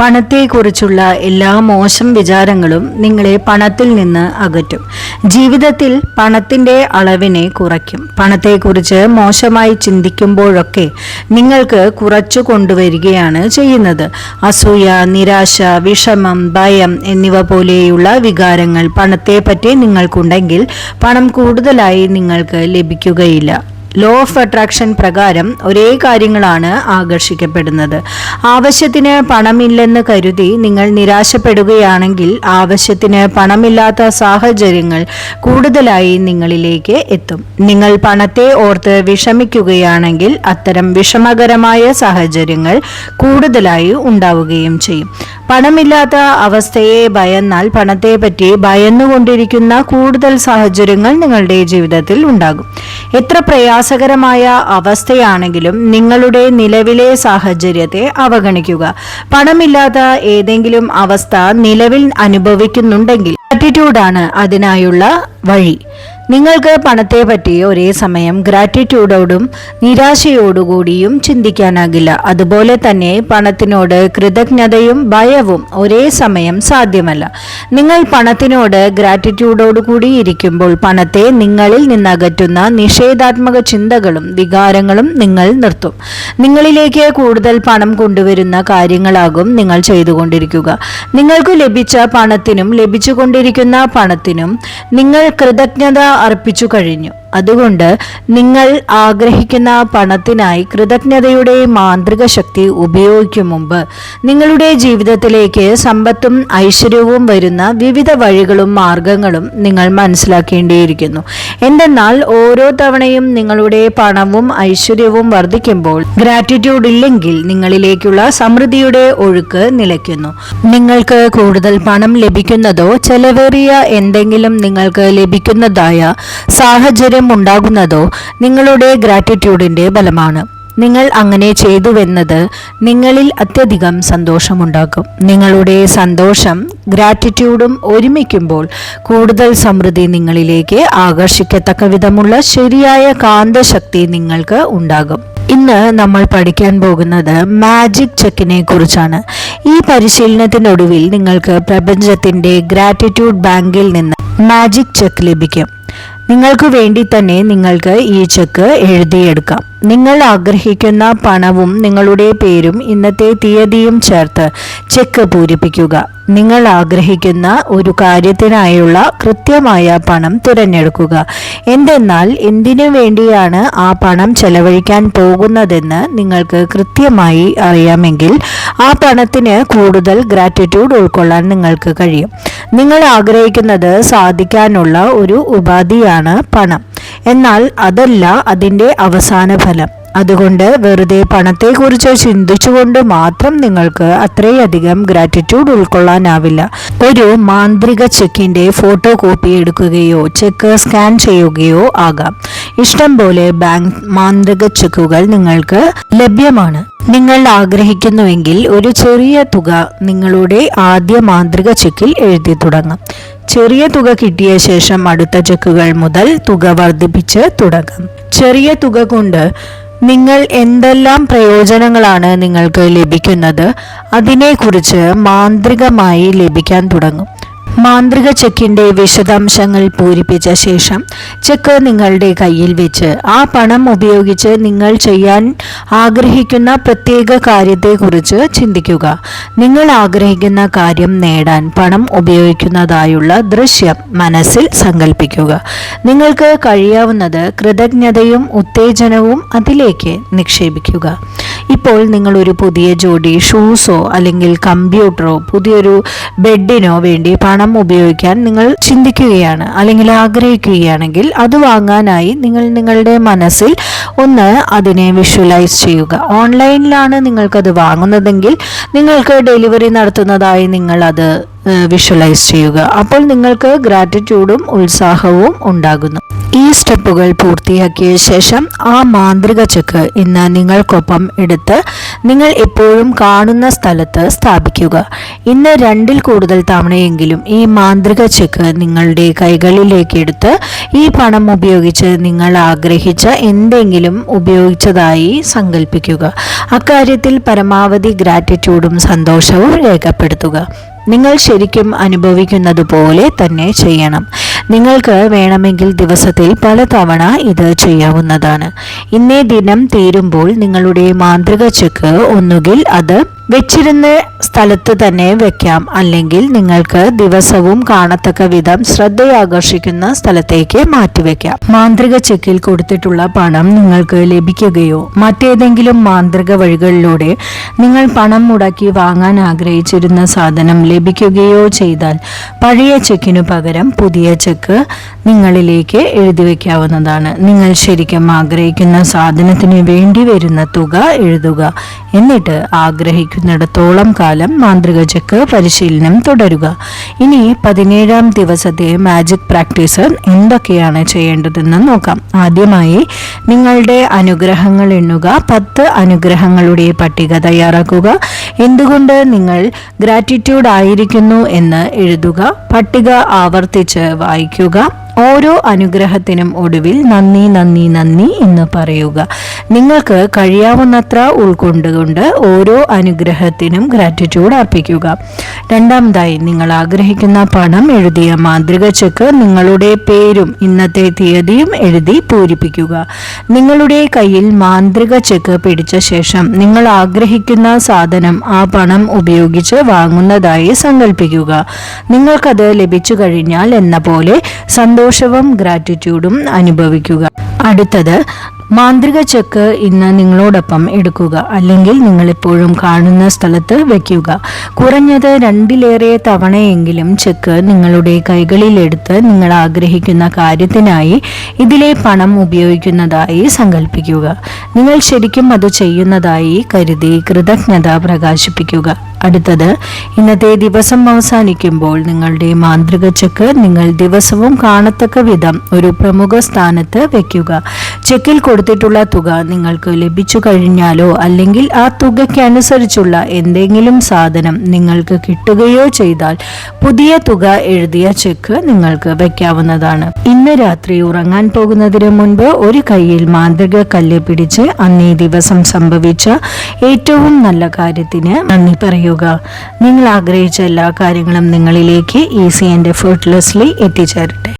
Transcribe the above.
പണത്തെക്കുറിച്ചുള്ള എല്ലാ മോശം വിചാരങ്ങളും നിങ്ങളെ പണത്തിൽ നിന്ന് അകറ്റും. ജീവിതത്തിൽ പണത്തിന്റെ അളവിനെ കുറയ്ക്കും. പണത്തെക്കുറിച്ച് മോശമായി ചിന്തിക്കുമ്പോഴൊക്കെ നിങ്ങൾക്ക് കുറച്ചു കൊണ്ടുവരികയാണ് ചെയ്യുന്നത്. അസൂയ നിരാശ വിഷമം ഭയം എന്നിവ പോലെയുള്ള വികാരങ്ങൾ പണത്തെപ്പറ്റി നിങ്ങൾക്കുണ്ടെങ്കിൽ പണം കൂടുതലായി നിങ്ങൾക്ക് ലഭിക്കുകയില്ല. ലോ ഓഫ് അട്രാക്ഷൻ പ്രകാരം ഒരേ കാര്യങ്ങളാണ് ആകർഷിക്കപ്പെടുന്നത്. ആവശ്യത്തിന് പണമില്ലെന്ന് കരുതി നിങ്ങൾ നിരാശപ്പെടുകയാണെങ്കിൽ ആവശ്യത്തിന് പണമില്ലാത്ത സാഹചര്യങ്ങൾ കൂടുതലായി നിങ്ങളിലേക്ക് എത്തും. നിങ്ങൾ പണത്തെ ഓർത്ത് വിഷമിക്കുകയാണെങ്കിൽ അത്തരം വിഷമകരമായ സാഹചര്യങ്ങൾ കൂടുതലായി ഉണ്ടാവുകയും ചെയ്യും. പണമില്ലാത്ത അവസ്ഥയെ ഭയന്നാൽ പണത്തെ പറ്റി ഭയന്നുകൊണ്ടിരിക്കുന്ന കൂടുതൽ സാഹചര്യങ്ങൾ നിങ്ങളുടെ ജീവിതത്തിൽ ഉണ്ടാകും. എത്ര പ്രയാസകരമായ അവസ്ഥയാണെങ്കിലും നിങ്ങളുടെ നിലവിലെ സാഹചര്യത്തെ അവഗണിക്കുക. പണമില്ലാത്ത ഏതെങ്കിലും അവസ്ഥ നിലവിൽ അനുഭവിക്കുന്നുണ്ടെങ്കിൽ ആറ്റിറ്റ്യൂഡാണ് അതിനായുള്ള വഴി. നിങ്ങൾക്ക് പണത്തെ പറ്റി ഒരേ സമയം ഗ്രാറ്റിറ്റ്യൂഡോടും നിരാശയോടുകൂടിയും ചിന്തിക്കാനാകില്ല. അതുപോലെ തന്നെ പണത്തിനോട് കൃതജ്ഞതയും ഭയവും ഒരേ സമയം സാധ്യമല്ല. നിങ്ങൾ പണത്തിനോട് ഗ്രാറ്റിറ്റ്യൂഡോടുകൂടി ഇരിക്കുമ്പോൾ പണത്തെ നിങ്ങളിൽ നിന്നകറ്റുന്ന നിഷേധാത്മക ചിന്തകളും വികാരങ്ങളും നിങ്ങൾ നിർത്തും. നിങ്ങളിലേക്ക് കൂടുതൽ പണം കൊണ്ടുവരുന്ന കാര്യങ്ങളാകും നിങ്ങൾ ചെയ്തുകൊണ്ടിരിക്കുക. നിങ്ങൾക്ക് ലഭിച്ച പണത്തിനും ലഭിച്ചുകൊണ്ടിരിക്കുന്ന പണത്തിനും നിങ്ങൾ കൃതജ്ഞത അർപ്പിച്ചു കഴിഞ്ഞു. അതുകൊണ്ട് നിങ്ങൾ ആഗ്രഹിക്കുന്ന പണത്തിനായി കൃതജ്ഞതയുടെ മാന്ത്രിക ശക്തി ഉപയോഗിക്കും മുമ്പ് നിങ്ങളുടെ ജീവിതത്തിലേക്ക് സമ്പത്തും ഐശ്വര്യവും വരുന്ന വിവിധ വഴികളും മാർഗങ്ങളും നിങ്ങൾ മനസ്സിലാക്കേണ്ടിയിരിക്കുന്നു. എന്തെന്നാൽ ഓരോ തവണയും നിങ്ങളുടെ പണവും ഐശ്വര്യവും വർദ്ധിക്കുമ്പോൾ ഗ്രാറ്റിറ്റ്യൂഡ് ഇല്ലെങ്കിൽ നിങ്ങളിലേക്കുള്ള സമൃദ്ധിയുടെ ഒഴുക്ക് നിലയ്ക്കുന്നു. നിങ്ങൾക്ക് കൂടുതൽ പണം ലഭിക്കുന്നതോ ചെലവേറിയ എന്തെങ്കിലും നിങ്ങൾക്ക് ലഭിക്കുന്നതായ സാഹചര്യം ഉണ്ടാകുന്നതോ നിങ്ങളുടെ ഗ്രാറ്റിറ്റ്യൂഡിന്റെ ബലമാണ്. നിങ്ങൾ അങ്ങനെ ചെയ്തുവെന്നത് നിങ്ങളിൽ അത്യധികം സന്തോഷമുണ്ടാക്കും. നിങ്ങളുടെ സന്തോഷം ഗ്രാറ്റിറ്റ്യൂഡും ഒരുമിക്കുമ്പോൾ കൂടുതൽ സമൃദ്ധി നിങ്ങളിലേക്ക് ആകർഷിക്കത്തക്ക വിധമുള്ള ശരിയായ കാന്തശക്തി നിങ്ങൾക്ക് ഉണ്ടാകും. ഇന്ന് നമ്മൾ പഠിക്കാൻ പോകുന്നത് മാജിക് ചെക്കിനെ കുറിച്ചാണ്. ഈ പരിശീലനത്തിനൊടുവിൽ നിങ്ങൾക്ക് പ്രപഞ്ചത്തിന്റെ ഗ്രാറ്റിറ്റ്യൂഡ് ബാങ്കിൽ നിന്ന് മാജിക് ചെക്ക് ലഭിക്കും. നിങ്ങൾക്ക് വേണ്ടി തന്നെ നിങ്ങൾക്ക് ഈ ചെക്ക് എഴുതിയെടുക്കാം. നിങ്ങൾ ആഗ്രഹിക്കുന്ന പണവും നിങ്ങളുടെ പേരും ഇന്നത്തെ തീയതിയും ചേർത്ത് ചെക്ക് പൂരിപ്പിക്കുക. നിങ്ങൾ ആഗ്രഹിക്കുന്ന ഒരു കാര്യത്തിനായുള്ള കൃത്യമായ പണം തിരഞ്ഞെടുക്കുക. എന്തെന്നാൽ എന്തിനു വേണ്ടിയാണ് ആ പണം ചെലവഴിക്കാൻ പോകുന്നതെന്ന് നിങ്ങൾക്ക് കൃത്യമായി അറിയാമെങ്കിൽ ആ പണത്തിന് കൂടുതൽ ഗ്രാറ്റിറ്റ്യൂഡ് ഉൾക്കൊള്ളാൻ നിങ്ങൾക്ക് കഴിയും. നിങ്ങൾ ആഗ്രഹിക്കുന്നത് സാധിക്കാനുള്ള ഒരു ഉപാധിയാണ് പണം. എന്നാൽ അതല്ല അതിന്റെ അവസാന ഫലം. അതുകൊണ്ട് വെറുതെ പണത്തെക്കുറിച്ച് ചിന്തിച്ചുകൊണ്ട് മാത്രം നിങ്ങൾക്ക് അത്രയധികം ഗ്രാറ്റിറ്റ്യൂഡ് ഉൾക്കൊള്ളാനാവില്ല. ഒരു മാന്ത്രിക ചെക്കിന്റെ ഫോട്ടോ കോപ്പി എടുക്കുകയോ ചെക്ക് സ്കാൻ ചെയ്യുകയോ ആകാം. ഇഷ്ടം പോലെ ബാങ്ക് മാന്ത്രിക ചെക്കുകൾ നിങ്ങൾക്ക് ലഭ്യമാണ്. നിങ്ങൾ ആഗ്രഹിക്കുന്നുവെങ്കിൽ ഒരു ചെറിയ തുക നിങ്ങളുടെ ആദ്യ മാന്ത്രിക ചെക്കിൽ എഴുതി തുടങ്ങാം. ചെറിയ തുക കിട്ടിയ ശേഷം അടുത്ത ചെക്കുകൾ മുതൽ തുക വർദ്ധിപ്പിച്ച് തുടങ്ങും. ചെറിയ തുക കൊണ്ട് നിങ്ങൾ എന്തെല്ലാം പ്രയോജനങ്ങളാണ് നിങ്ങൾക്ക് ലഭിക്കുന്നത് അതിനെക്കുറിച്ച് മാന്ത്രികമായി ലഭിക്കാൻ തുടങ്ങും. മാന്ത്രിക ചെക്കിന്റെ വിശദാംശങ്ങൾ പൂരിപ്പിച്ച ശേഷം ചെക്ക് നിങ്ങളുടെ കയ്യിൽ വെച്ച് ആ പണം ഉപയോഗിച്ച് നിങ്ങൾ ചെയ്യാൻ ആഗ്രഹിക്കുന്ന പ്രത്യേക കാര്യത്തെക്കുറിച്ച് ചിന്തിക്കുക. നിങ്ങൾ ആഗ്രഹിക്കുന്ന കാര്യം നേടാൻ പണം ഉപയോഗിക്കുന്നതായുള്ള ദൃശ്യം മനസ്സിൽ സങ്കല്പിക്കുക നിങ്ങൾക്ക് കഴിയാവുന്നത് കൃതജ്ഞതയും ഉത്തേജനവും അതിലേക്ക് നിക്ഷേപിക്കുക. ഇപ്പോൾ നിങ്ങൾ ഒരു പുതിയ ജോഡി ഷൂസോ അല്ലെങ്കിൽ കമ്പ്യൂട്ടറോ പുതിയൊരു ബെഡിനോ വേണ്ടി പണം ഉപയോഗിക്കാൻ നിങ്ങൾ ചിന്തിക്കുകയാണ് അല്ലെങ്കിൽ ആഗ്രഹിക്കുകയാണെങ്കിൽ അത് വാങ്ങാനായി നിങ്ങൾ നിങ്ങളുടെ മനസ്സിൽ ഒന്ന് അതിനെ വിഷ്വലൈസ് ചെയ്യുക. ഓൺലൈനിലാണ് നിങ്ങൾക്കത് വാങ്ങുന്നതെങ്കിൽ നിങ്ങൾക്ക് ഡെലിവറി നടത്തുന്നതായി നിങ്ങൾ അത് വിഷ്വലൈസ് ചെയ്യുക. അപ്പോൾ നിങ്ങൾക്ക് ഗ്രാറ്റിറ്റ്യൂഡും ഉത്സാഹവും ഉണ്ടാകുന്നു. ഈ സ്റ്റെപ്പുകൾ പൂർത്തിയാക്കിയ ശേഷം ആ മാന്ത്രിക ചെക്ക് ഇന്ന് നിങ്ങൾക്കൊപ്പം എടുത്ത് നിങ്ങൾ എപ്പോഴും കാണുന്ന സ്ഥലത്ത് സ്ഥാപിക്കുക. ഇന്ന് രണ്ടിൽ കൂടുതൽ തവണയെങ്കിലും ഈ മാന്ത്രിക ചെക്ക് നിങ്ങളുടെ കൈകളിലേക്ക് എടുത്ത് ഈ പണം ഉപയോഗിച്ച് നിങ്ങൾ ആഗ്രഹിച്ച എന്തെങ്കിലും ഉപയോഗിച്ചതായി സങ്കല്പിക്കുക അക്കാര്യത്തിൽ പരമാവധി ഗ്രാറ്റിറ്റ്യൂഡും സന്തോഷവും രേഖപ്പെടുത്തുക. നിങ്ങൾ ശരിക്കും അനുഭവിക്കുന്നത് പോലെ തന്നെ ചെയ്യണം. നിങ്ങൾക്ക് വേണമെങ്കിൽ ദിവസത്തിൽ പലതവണ ഇത് ചെയ്യാവുന്നതാണ്. ഇന്നേ ദിനം തീരുമ്പോൾ നിങ്ങളുടെ മാന്ത്രിക ചെക്ക് ഒന്നുകിൽ അത് വെച്ചിരുന്ന സ്ഥലത്ത് തന്നെ വെക്കാം. അല്ലെങ്കിൽ നിങ്ങൾക്ക് ദിവസവും കാണത്തക്ക വിധം ശ്രദ്ധയാകർഷിക്കുന്ന സ്ഥലത്തേക്ക് മാറ്റിവെക്കാം മാന്ത്രിക ചെക്കിൽ കൊടുത്തിട്ടുള്ള പണം നിങ്ങൾക്ക് ലഭിക്കുകയോ മറ്റേതെങ്കിലും മാന്ത്രിക വഴികളിലൂടെ നിങ്ങൾ പണം മുടക്കി വാങ്ങാൻ ആഗ്രഹിച്ചിരുന്ന സാധനം ലഭിക്കുകയോ ചെയ്താൽ പഴയ ചെക്കിനു പകരം പുതിയ ചെക്ക് നിങ്ങളിലേക്ക് എഴുതി വയ്ക്കാവുന്നതാണ് നിങ്ങൾ ശരിക്കും ആഗ്രഹിക്കുന്ന സാധനത്തിന് വേണ്ടി വരുന്ന തുക എഴുതുക. എന്നിട്ട് ആഗ്രഹിക്കുന്നിടത്തോളം കാലം മാന്ത്രിക ചെക്ക് പരിശീലനം തുടരുക. ഇനി പതിനേഴാം ദിവസത്തെ മാജിക് പ്രാക്ടീസ് എന്തൊക്കെയാണ് ചെയ്യേണ്ടതെന്ന് നോക്കാം. ആദ്യമായി നിങ്ങളുടെ അനുഗ്രഹങ്ങൾ എണ്ണുക പത്ത് അനുഗ്രഹങ്ങളുടെ പട്ടിക തയ്യാറാക്കുക. എന്തുകൊണ്ട് നിങ്ങൾ ഗ്രാറ്റിറ്റ്യൂഡ് ആയിരിക്കുന്നു എന്ന് എഴുതുക പട്ടിക ആവർത്തിച്ച് വായിക്കുക. ഓരോ അനുഗ്രഹത്തിനും ഒടുവിൽ നന്ദി നന്ദി നന്ദി എന്ന് പറയുക. നിങ്ങൾക്ക് കഴിയാവുന്നത്ര ഉൾക്കൊണ്ടുകൊണ്ട് ഓരോ അനുഗ്രഹത്തിനും ഗ്രാറ്റിറ്റ്യൂഡ് അർപ്പിക്കുക. രണ്ടാമതായി നിങ്ങൾ ആഗ്രഹിക്കുന്ന പണം എഴുതിയ മാതൃക ചെക്ക് നിങ്ങളുടെ പേരും ഇന്നത്തെ തീയതിയും എഴുതി പൂരിപ്പിക്കുക. നിങ്ങളുടെ കയ്യിൽ മാന്ത്രിക ചെക്ക് പിടിച്ച ശേഷം നിങ്ങൾ ആഗ്രഹിക്കുന്ന സാധനം ആ പണം ഉപയോഗിച്ച് വാങ്ങുന്നതായി സങ്കല്പിക്കുക നിങ്ങൾക്കത് ലഭിച്ചു കഴിഞ്ഞാൽ എന്ന പോലെ സന്തോഷം സന്തോഷവും ഗ്രാറ്റിറ്റ്യൂഡും അനുഭവിക്കുക. അടുത്തത് മാന്ത്രിക ചെക്ക് ഇന്ന് നിങ്ങളോടൊപ്പം എടുക്കുക. അല്ലെങ്കിൽ നിങ്ങൾ എപ്പോഴും കാണുന്ന സ്ഥലത്ത് വയ്ക്കുക കുറഞ്ഞത് രണ്ടിലേറെ തവണയെങ്കിലും ചെക്ക് നിങ്ങളുടെ കൈകളിലെടുത്ത് നിങ്ങൾ ആഗ്രഹിക്കുന്ന കാര്യത്തിനായി ഇതിലെ പണം ഉപയോഗിക്കുന്നതായി സങ്കല്പിക്കുക നിങ്ങൾ ശരിക്കും അത് ചെയ്യുന്നതായി കരുതി കൃതജ്ഞത പ്രകാശിപ്പിക്കുക. അടുത്തത് ഇന്നത്തെ ദിവസം അവസാനിക്കുമ്പോൾ നിങ്ങളുടെ മാന്ത്രിക ചെക്ക് നിങ്ങൾ ദിവസവും കാണത്തക്ക വിധം ഒരു പ്രമുഖ സ്ഥാനത്ത് വെക്കുക. ചെക്കിൽ കൊടുത്തിട്ടുള്ള തുക നിങ്ങൾക്ക് ലഭിച്ചു കഴിഞ്ഞാലോ അല്ലെങ്കിൽ ആ തുകയ്ക്കനുസരിച്ചുള്ള എന്തെങ്കിലും സാധനം നിങ്ങൾക്ക് കിട്ടുകയോ ചെയ്താൽ പുതിയ തുക എഴുതിയ ചെക്ക് നിങ്ങൾക്ക് വയ്ക്കാവുന്നതാണ്. ഇന്ന് രാത്രി ഉറങ്ങാൻ പോകുന്നതിന് മുൻപ് ഒരു കയ്യിൽ മാന്ത്രിക കല്ല് പിടിച്ച് അന്നേ ദിവസം സംഭവിച്ച ഏറ്റവും നല്ല കാര്യത്തിന് നന്ദി പറയുക. നിങ്ങൾ ആഗ്രഹിച്ച എല്ലാ കാര്യങ്ങളും നിങ്ങളിലേക്ക് ഈസി ആൻഡ് എഫേർട്ട്ലെസ്ലി എത്തിച്ചേരട്ടെ.